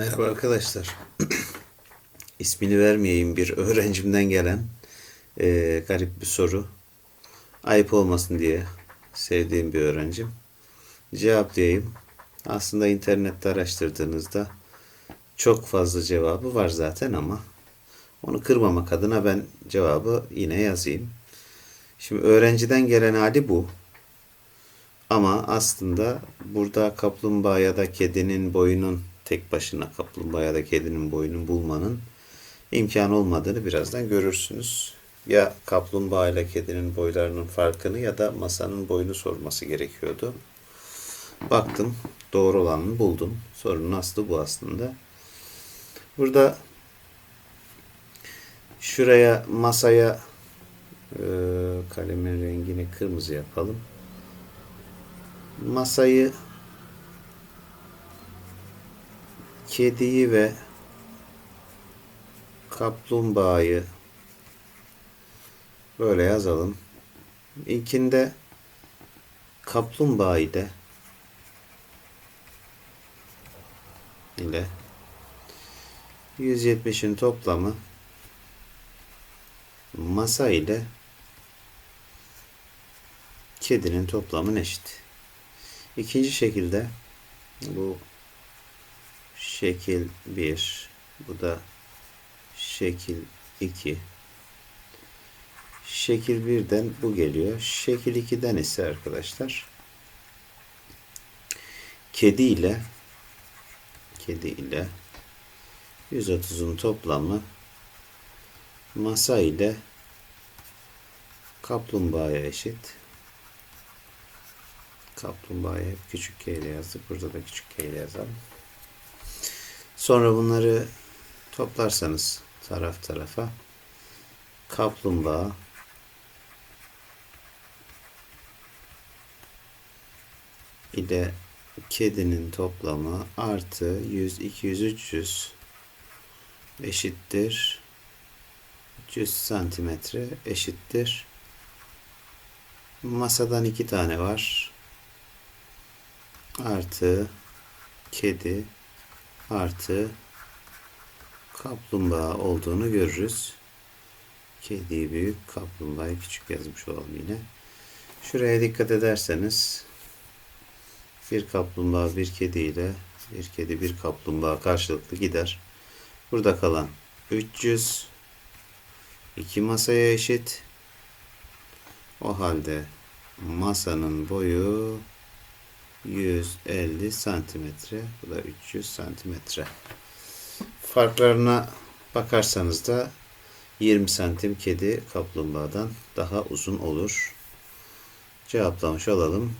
Merhaba arkadaşlar. İsmini vermeyeyim bir öğrencimden gelen eee, garip bir soru. Ayıp olmasın diye sevdiğim bir öğrencim. Cevaplayayım. Aslında internette araştırdığınızda çok fazla cevabı var zaten ama onu kırmamak adına ben cevabı yine yazayım. Şimdi öğrenciden gelen hali bu. Ama aslında burada kaplumbağa ya da kedinin boyunun tek başına kaplumbağa da kedinin boyunun bulmanın imkanı olmadığını birazdan görürsünüz. Ya kaplumbağa ile kedinin boylarının farkını ya da masanın boyunu sorması gerekiyordu. Baktım doğru olanını buldum. Sorunun aslı bu aslında. Burada şuraya masaya e, kalemin rengini kırmızı yapalım masayı kediyi ve kaplumbağayı böyle yazalım. İlkinde kaplumbağa ile ile 170'in toplamı masa ile kedinin toplamı eşit. İkinci şekilde bu şekil 1 bu da şekil 2 şekil 1'den bu geliyor. Şekil 2'den ise arkadaşlar kedi ile kedi ile 130'un toplamı masa ile kaplumbağaya eşit. Kaplumbağaya hep küçük K ile yazdık. Burada da küçük K ile yazalım. Sonra bunları toplarsanız taraf tarafa kaplumbağa ile kedinin toplamı artı 100, 200, 300 eşittir. 300 santimetre eşittir. Masadan iki tane var. Artı kedi artı kaplumbağa olduğunu görürüz. Kediyi büyük, kaplumbağayı küçük yazmış olalım yine. Şuraya dikkat ederseniz bir kaplumbağa bir kedi ile bir kedi bir kaplumbağa karşılıklı gider. Burada kalan 300 iki masaya eşit. O halde masanın boyu 150 santimetre. Bu da 300 santimetre. Farklarına bakarsanız da 20 santim kedi kaplumbağadan daha uzun olur. Cevaplamış olalım.